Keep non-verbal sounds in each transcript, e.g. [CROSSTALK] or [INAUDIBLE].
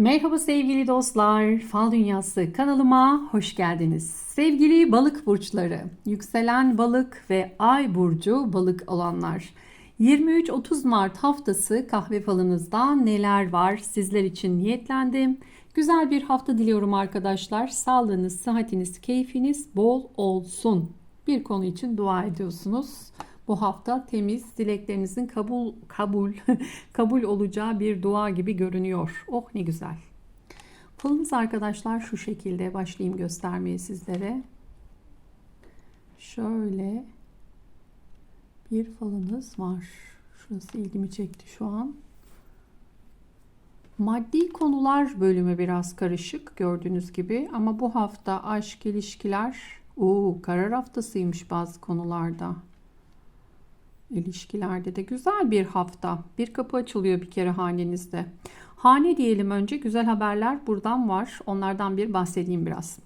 Merhaba sevgili dostlar, Fal Dünyası kanalıma hoş geldiniz. Sevgili balık burçları, yükselen balık ve ay burcu balık olanlar. 23-30 Mart haftası kahve falınızda neler var sizler için niyetlendim. Güzel bir hafta diliyorum arkadaşlar. Sağlığınız, sıhhatiniz, keyfiniz bol olsun. Bir konu için dua ediyorsunuz. Bu hafta temiz, dileklerinizin kabul kabul [LAUGHS] kabul olacağı bir dua gibi görünüyor. Oh ne güzel. Falınız arkadaşlar şu şekilde başlayayım göstermeye sizlere. Şöyle bir falınız var. Şurası ilgimi çekti şu an. Maddi konular bölümü biraz karışık gördüğünüz gibi ama bu hafta aşk ilişkiler o karar haftasıymış bazı konularda. İlişkilerde de güzel bir hafta. Bir kapı açılıyor bir kere hanenizde. Hane diyelim önce güzel haberler buradan var. Onlardan bir bahsedeyim biraz.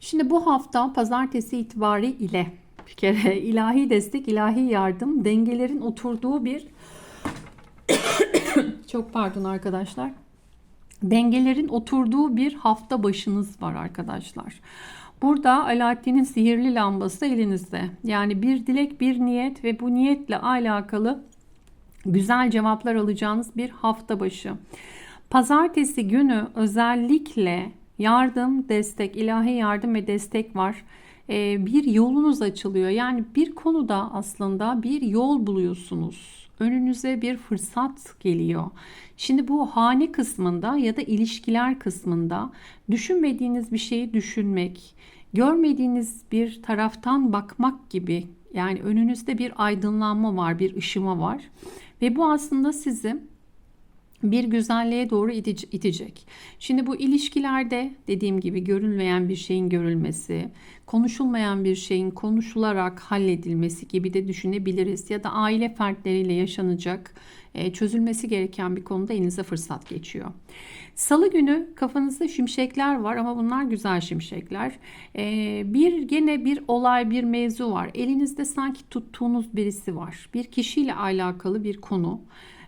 Şimdi bu hafta pazartesi itibariyle bir kere [LAUGHS] ilahi destek, ilahi yardım, dengelerin oturduğu bir [COUGHS] çok pardon arkadaşlar. Dengelerin oturduğu bir hafta başınız var arkadaşlar. Burada Alaaddin'in sihirli lambası elinizde. Yani bir dilek, bir niyet ve bu niyetle alakalı güzel cevaplar alacağınız bir hafta başı. Pazartesi günü özellikle yardım, destek, ilahi yardım ve destek var. Ee, bir yolunuz açılıyor. Yani bir konuda aslında bir yol buluyorsunuz. Önünüze bir fırsat geliyor. Şimdi bu hane kısmında ya da ilişkiler kısmında düşünmediğiniz bir şeyi düşünmek, görmediğiniz bir taraftan bakmak gibi yani önünüzde bir aydınlanma var, bir ışıma var ve bu aslında sizi bir güzelliğe doğru itecek. Şimdi bu ilişkilerde dediğim gibi görülmeyen bir şeyin görülmesi, konuşulmayan bir şeyin konuşularak halledilmesi gibi de düşünebiliriz. Ya da aile fertleriyle yaşanacak, e, çözülmesi gereken bir konuda elinize fırsat geçiyor. Salı günü kafanızda şimşekler var ama bunlar güzel şimşekler. E, bir gene bir olay, bir mevzu var. Elinizde sanki tuttuğunuz birisi var. Bir kişiyle alakalı bir konu.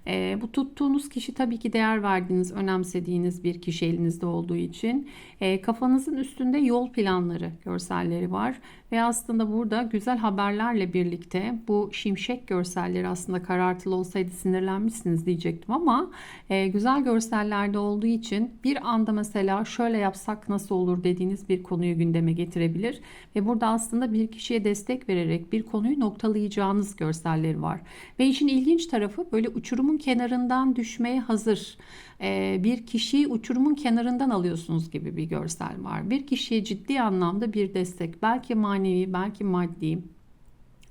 E, bu tuttuğunuz kişi tabii ki değer verdiğiniz, önemsediğiniz bir kişi elinizde olduğu için. E, kafanızın üstünde yol planları, görselleri var. Ve aslında burada güzel haberlerle birlikte bu şimşek görselleri aslında karartılı olsaydı sinirlenmişsiniz diyecektim ama e, güzel görsellerde olduğu için bir anda mesela şöyle yapsak nasıl olur dediğiniz bir konuyu gündeme getirebilir. Ve burada aslında bir kişiye destek vererek bir konuyu noktalayacağınız görselleri var. Ve işin ilginç tarafı böyle uçurumun kenarından düşmeye hazır ee, bir kişiyi uçurumun kenarından alıyorsunuz gibi bir görsel var. Bir kişiye ciddi anlamda bir destek, belki manevi, belki maddi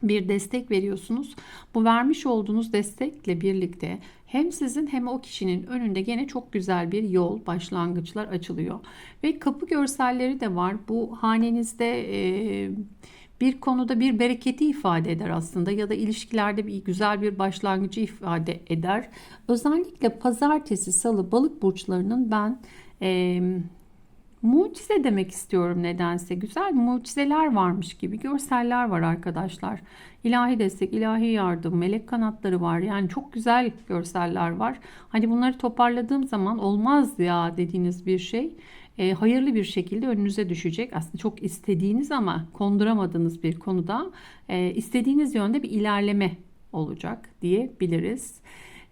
bir destek veriyorsunuz. Bu vermiş olduğunuz destekle birlikte hem sizin hem o kişinin önünde gene çok güzel bir yol, başlangıçlar açılıyor. Ve kapı görselleri de var. Bu hanenizde e, bir konuda bir bereketi ifade eder aslında ya da ilişkilerde bir güzel bir başlangıcı ifade eder. Özellikle pazartesi, salı balık burçlarının ben e, mucize demek istiyorum nedense. Güzel mucizeler varmış gibi görseller var arkadaşlar. İlahi destek, ilahi yardım, melek kanatları var. Yani çok güzel görseller var. Hani bunları toparladığım zaman olmaz ya dediğiniz bir şey e, hayırlı bir şekilde önünüze düşecek. Aslında çok istediğiniz ama konduramadığınız bir konuda e, istediğiniz yönde bir ilerleme olacak diyebiliriz.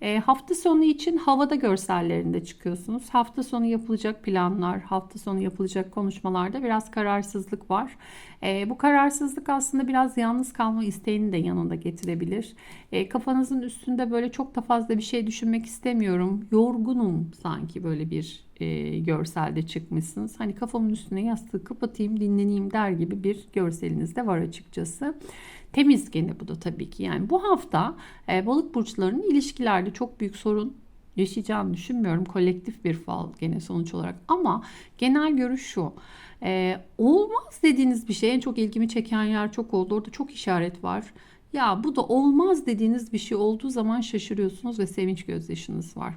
E, hafta sonu için havada görsellerinde çıkıyorsunuz. Hafta sonu yapılacak planlar, hafta sonu yapılacak konuşmalarda biraz kararsızlık var. E, bu kararsızlık aslında biraz yalnız kalma isteğini de yanında getirebilir. E, kafanızın üstünde böyle çok da fazla bir şey düşünmek istemiyorum. Yorgunum sanki böyle bir e, görselde çıkmışsınız. Hani kafamın üstüne yastığı kapatayım, dinleneyim der gibi bir görseliniz de var açıkçası. Temiz gene bu da tabii ki. Yani bu hafta e, balık burçlarının ilişkilerde çok büyük sorun yaşayacağını düşünmüyorum. Kolektif bir fal gene sonuç olarak. Ama genel görüş şu. E, olmaz dediğiniz bir şey en çok ilgimi çeken yer çok oldu. Orada çok işaret var. Ya bu da olmaz dediğiniz bir şey olduğu zaman şaşırıyorsunuz ve sevinç gözyaşınız var.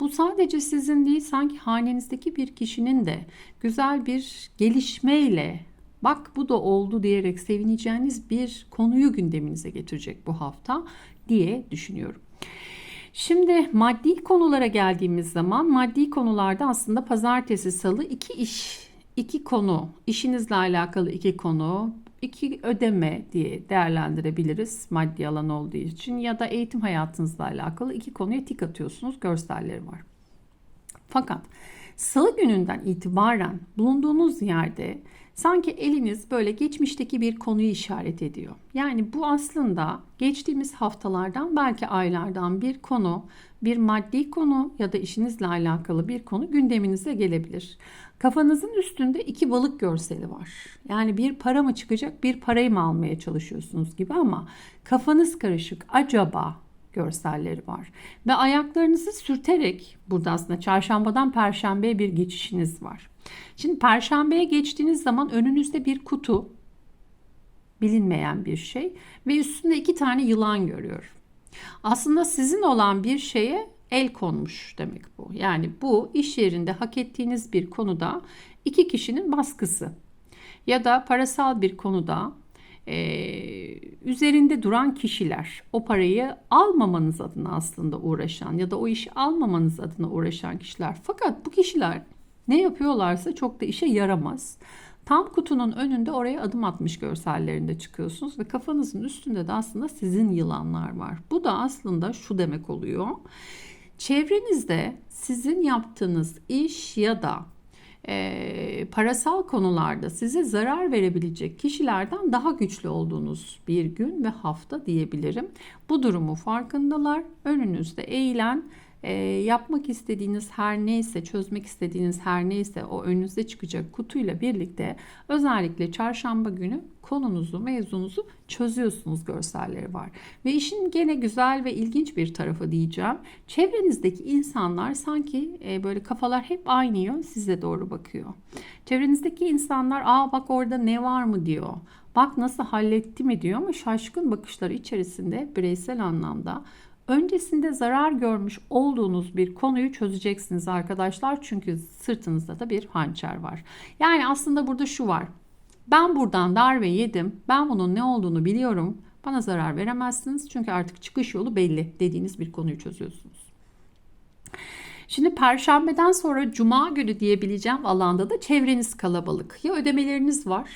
Bu sadece sizin değil sanki hanenizdeki bir kişinin de güzel bir gelişmeyle bak bu da oldu diyerek sevineceğiniz bir konuyu gündeminize getirecek bu hafta diye düşünüyorum. Şimdi maddi konulara geldiğimiz zaman maddi konularda aslında pazartesi salı iki iş, iki konu, işinizle alakalı iki konu, iki ödeme diye değerlendirebiliriz maddi alan olduğu için ya da eğitim hayatınızla alakalı iki konuya tik atıyorsunuz görselleri var. Fakat salı gününden itibaren bulunduğunuz yerde sanki eliniz böyle geçmişteki bir konuyu işaret ediyor. Yani bu aslında geçtiğimiz haftalardan belki aylardan bir konu, bir maddi konu ya da işinizle alakalı bir konu gündeminize gelebilir. Kafanızın üstünde iki balık görseli var. Yani bir para mı çıkacak, bir parayı mı almaya çalışıyorsunuz gibi ama kafanız karışık. Acaba görselleri var. Ve ayaklarınızı sürterek burada aslında çarşambadan perşembeye bir geçişiniz var. Şimdi perşembeye geçtiğiniz zaman önünüzde bir kutu bilinmeyen bir şey ve üstünde iki tane yılan görüyorum. Aslında sizin olan bir şeye el konmuş demek bu. Yani bu iş yerinde hak ettiğiniz bir konuda iki kişinin baskısı ya da parasal bir konuda e, üzerinde duran kişiler o parayı almamanız adına aslında uğraşan ya da o işi almamanız adına uğraşan kişiler. Fakat bu kişiler ne yapıyorlarsa çok da işe yaramaz. Tam kutunun önünde oraya adım atmış görsellerinde çıkıyorsunuz ve kafanızın üstünde de aslında sizin yılanlar var. Bu da aslında şu demek oluyor. Çevrenizde sizin yaptığınız iş ya da e, parasal konularda size zarar verebilecek kişilerden daha güçlü olduğunuz bir gün ve hafta diyebilirim. Bu durumu farkındalar. Önünüzde eğilen e, yapmak istediğiniz her neyse, çözmek istediğiniz her neyse o önünüze çıkacak kutuyla birlikte özellikle çarşamba günü konunuzu, mevzunuzu çözüyorsunuz görselleri var. Ve işin gene güzel ve ilginç bir tarafı diyeceğim. Çevrenizdeki insanlar sanki e, böyle kafalar hep aynı yön size doğru bakıyor. Çevrenizdeki insanlar aa bak orada ne var mı diyor. Bak nasıl halletti mi diyor ama şaşkın bakışları içerisinde bireysel anlamda öncesinde zarar görmüş olduğunuz bir konuyu çözeceksiniz arkadaşlar. Çünkü sırtınızda da bir hançer var. Yani aslında burada şu var. Ben buradan darbe yedim. Ben bunun ne olduğunu biliyorum. Bana zarar veremezsiniz. Çünkü artık çıkış yolu belli dediğiniz bir konuyu çözüyorsunuz. Şimdi perşembeden sonra cuma günü diyebileceğim alanda da çevreniz kalabalık. Ya ödemeleriniz var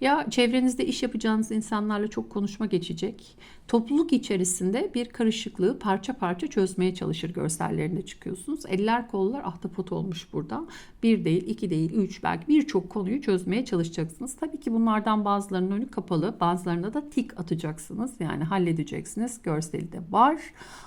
ya çevrenizde iş yapacağınız insanlarla çok konuşma geçecek. Topluluk içerisinde bir karışıklığı parça parça çözmeye çalışır görsellerinde çıkıyorsunuz. Eller kollar ahtapot olmuş burada. Bir değil, iki değil, üç belki birçok konuyu çözmeye çalışacaksınız. Tabii ki bunlardan bazılarının önü kapalı, bazılarına da tik atacaksınız. Yani halledeceksiniz. Görseli de var.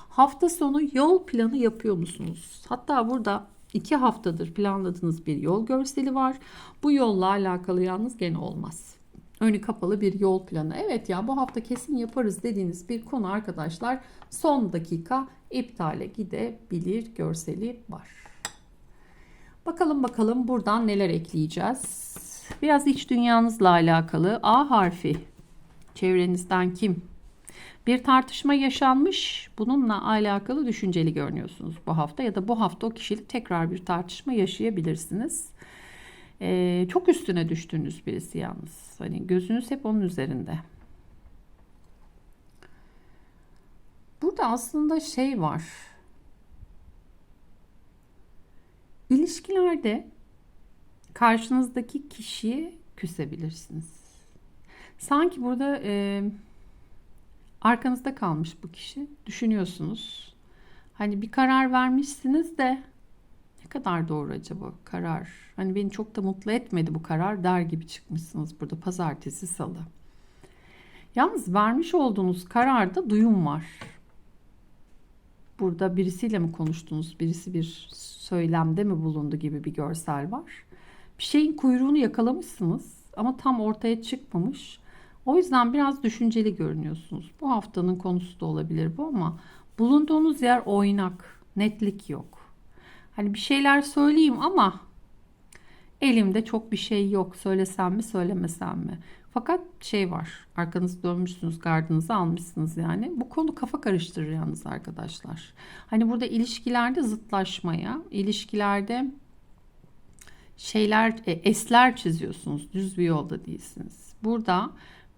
Hafta sonu yol planı yapıyor musunuz? Hatta burada iki haftadır planladığınız bir yol görseli var. Bu yolla alakalı yalnız gene olmaz önü kapalı bir yol planı. Evet ya bu hafta kesin yaparız dediğiniz bir konu arkadaşlar son dakika iptale gidebilir görseli var. Bakalım bakalım buradan neler ekleyeceğiz. Biraz iç dünyanızla alakalı A harfi. Çevrenizden kim? Bir tartışma yaşanmış. Bununla alakalı düşünceli görünüyorsunuz bu hafta ya da bu hafta o kişiyle tekrar bir tartışma yaşayabilirsiniz. Ee, çok üstüne düştüğünüz birisi yalnız. Hani gözünüz hep onun üzerinde. Burada aslında şey var. İlişkilerde karşınızdaki kişiye küsebilirsiniz. Sanki burada e, arkanızda kalmış bu kişi. Düşünüyorsunuz. Hani bir karar vermişsiniz de kadar doğru acaba karar? Hani beni çok da mutlu etmedi bu karar der gibi çıkmışsınız burada pazartesi salı. Yalnız vermiş olduğunuz kararda duyum var. Burada birisiyle mi konuştunuz? Birisi bir söylemde mi bulundu gibi bir görsel var. Bir şeyin kuyruğunu yakalamışsınız ama tam ortaya çıkmamış. O yüzden biraz düşünceli görünüyorsunuz. Bu haftanın konusu da olabilir bu ama bulunduğunuz yer oynak, netlik yok. Hani bir şeyler söyleyeyim ama elimde çok bir şey yok. Söylesem mi söylemesem mi? Fakat şey var. Arkanızı dönmüşsünüz, gardınızı almışsınız yani. Bu konu kafa karıştırır yalnız arkadaşlar. Hani burada ilişkilerde zıtlaşmaya, ilişkilerde şeyler, e, esler çiziyorsunuz. Düz bir yolda değilsiniz. Burada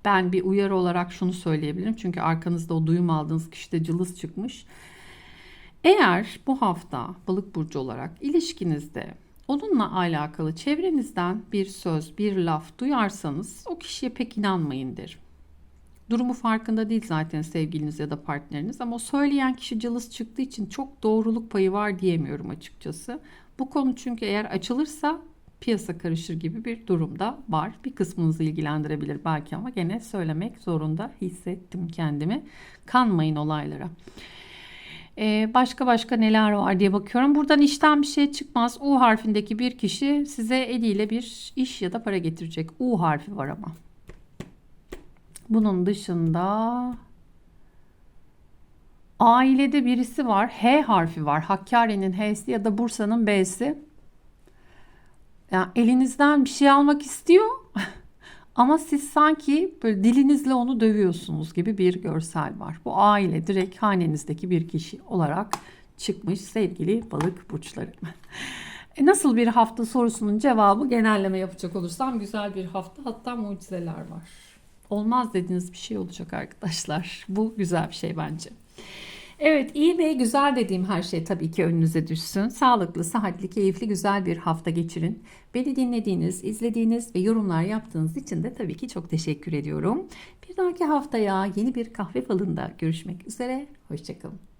ben bir uyarı olarak şunu söyleyebilirim. Çünkü arkanızda o duyum aldığınız kişide cılız çıkmış. Eğer bu hafta balık burcu olarak ilişkinizde onunla alakalı çevrenizden bir söz, bir laf duyarsanız o kişiye pek inanmayın derim. Durumu farkında değil zaten sevgiliniz ya da partneriniz ama o söyleyen kişi cılız çıktığı için çok doğruluk payı var diyemiyorum açıkçası. Bu konu çünkü eğer açılırsa piyasa karışır gibi bir durumda var. Bir kısmınızı ilgilendirebilir belki ama gene söylemek zorunda hissettim kendimi. Kanmayın olaylara. Ee, başka başka neler var diye bakıyorum. Buradan işten bir şey çıkmaz. U harfindeki bir kişi size eliyle bir iş ya da para getirecek. U harfi var ama. Bunun dışında ailede birisi var. H harfi var. Hakkari'nin H'si ya da Bursa'nın B'si. Yani elinizden bir şey almak istiyor. Ama siz sanki böyle dilinizle onu dövüyorsunuz gibi bir görsel var. Bu aile direkt hanenizdeki bir kişi olarak çıkmış sevgili balık burçları. [LAUGHS] E, Nasıl bir hafta sorusunun cevabı genelleme yapacak olursam güzel bir hafta hatta mucizeler var. Olmaz dediğiniz bir şey olacak arkadaşlar. Bu güzel bir şey bence. Evet iyi ve güzel dediğim her şey tabii ki önünüze düşsün. Sağlıklı, sıhhatli, keyifli, güzel bir hafta geçirin. Beni dinlediğiniz, izlediğiniz ve yorumlar yaptığınız için de tabii ki çok teşekkür ediyorum. Bir dahaki haftaya yeni bir kahve falında görüşmek üzere. Hoşçakalın.